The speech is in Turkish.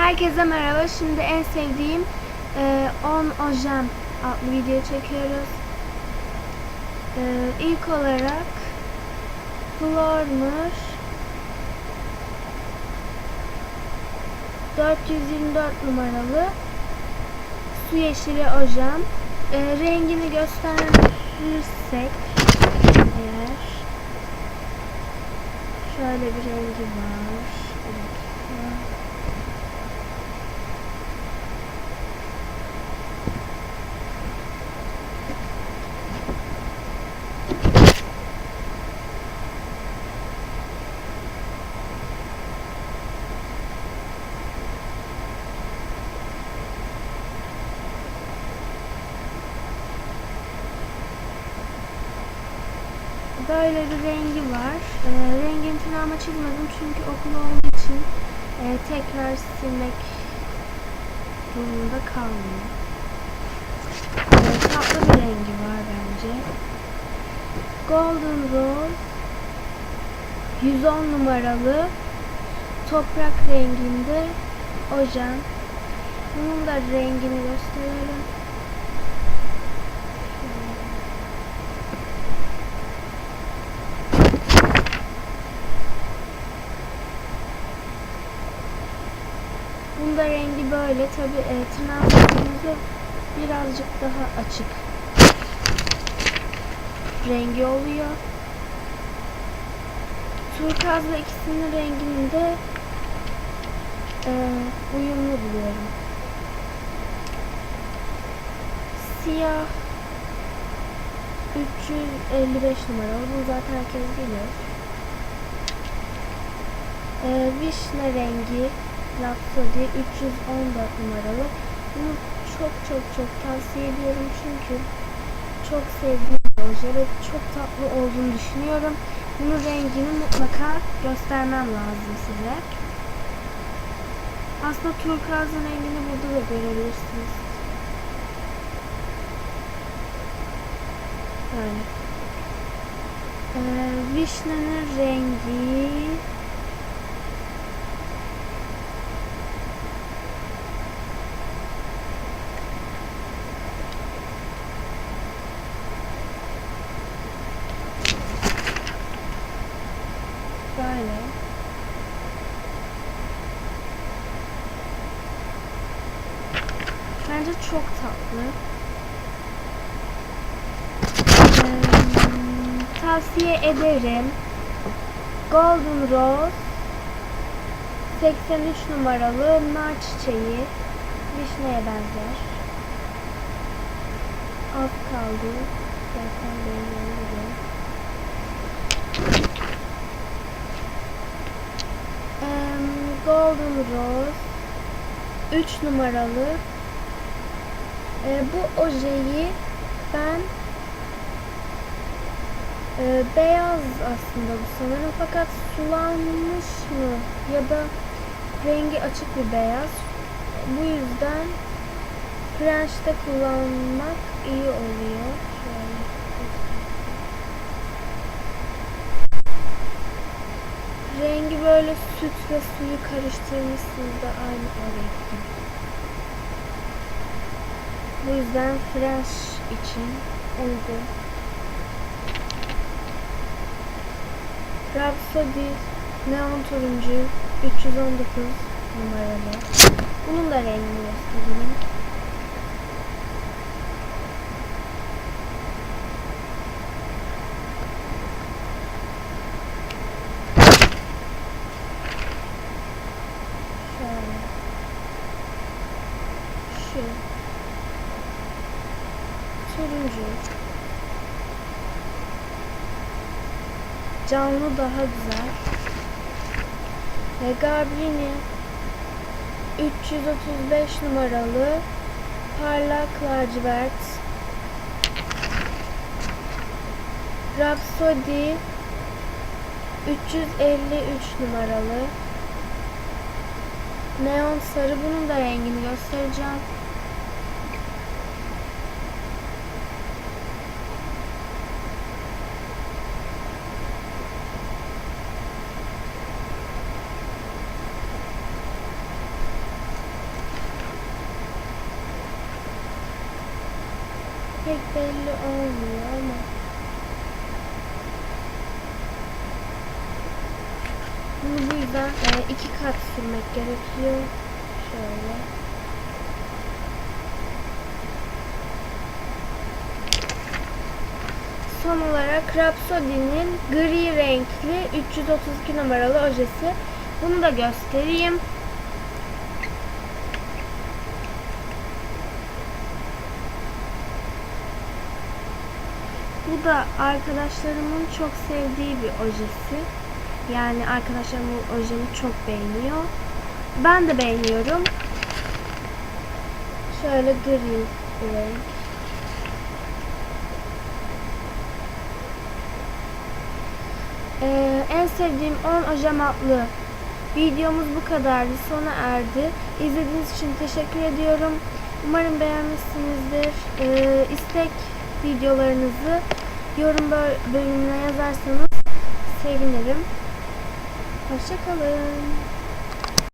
Herkese merhaba. Şimdi en sevdiğim e, 10 ojem adlı video çekiyoruz. E, ilk olarak Flormer 424 numaralı su yeşili ojem. E, rengini gösterirsek eğer şöyle bir rengi var. Bir. Böyle bir rengi var. Ee, rengini tırnağıma çizmedim çünkü okul olduğu için e, tekrar silmek durumunda kalmıyor. Ee, tatlı bir rengi var bence. Golden Rose 110 numaralı toprak renginde ojen. Bunun da rengini gösterelim. Bunda rengi böyle. Tabi e, tırnağımızda birazcık daha açık rengi oluyor. Turkuazla ikisinin rengini de e, uyumlu buluyorum. Siyah 355 numaralı. Bunu zaten herkes biliyor. E, vişne rengi Rhapsody 314 numaralı. Bunu çok çok çok tavsiye ediyorum çünkü çok sevdiğim bir oje ve çok tatlı olduğunu düşünüyorum. Bunun rengini mutlaka göstermem lazım size. Aslında turkuazın rengini burada da görebilirsiniz. Böyle. Ee, vişnenin rengi Böyle. Bence çok tatlı. Ee, tavsiye ederim. Golden Rose 83 numaralı nar çiçeği vişneye benzer. Az kaldı. Zaten benim. Em, Golden Rose 3 numaralı E, bu ojeyi ben e, beyaz aslında bu sanırım fakat sulanmış mı ya da rengi açık bir beyaz bu yüzden French'te kullanmak iyi oluyor. Rengi böyle süt ve suyu karıştırmışsınız da aynı o renkte. Bu yüzden French için uygun. Rhapsody neon turuncu 319 numaralı. Bunun da rengini göstereyim. Şöyle. Şu. Turuncu. Canlı daha güzel. Ve Gabrini 335 numaralı parlak lacivert Rhapsody 353 numaralı Neon sarı bunun da rengini göstereceğim. Pek belli olmuyor ama. Bunu bu yüzden e, iki kat sürmek gerekiyor. Şöyle. Son olarak Rhapsody'nin gri renkli 332 numaralı ojesi. Bunu da göstereyim. Bu da arkadaşlarımın çok sevdiği bir ojesi. Yani arkadaşlarım bu ojemi çok beğeniyor. Ben de beğeniyorum. Şöyle gri renk. Ee, en sevdiğim 10 ojem adlı videomuz bu kadardı. Sona erdi. İzlediğiniz için teşekkür ediyorum. Umarım beğenmişsinizdir. Ee, istek videolarınızı yorum böl- bölümüne yazarsanız sevinirim. Hoşçakalın.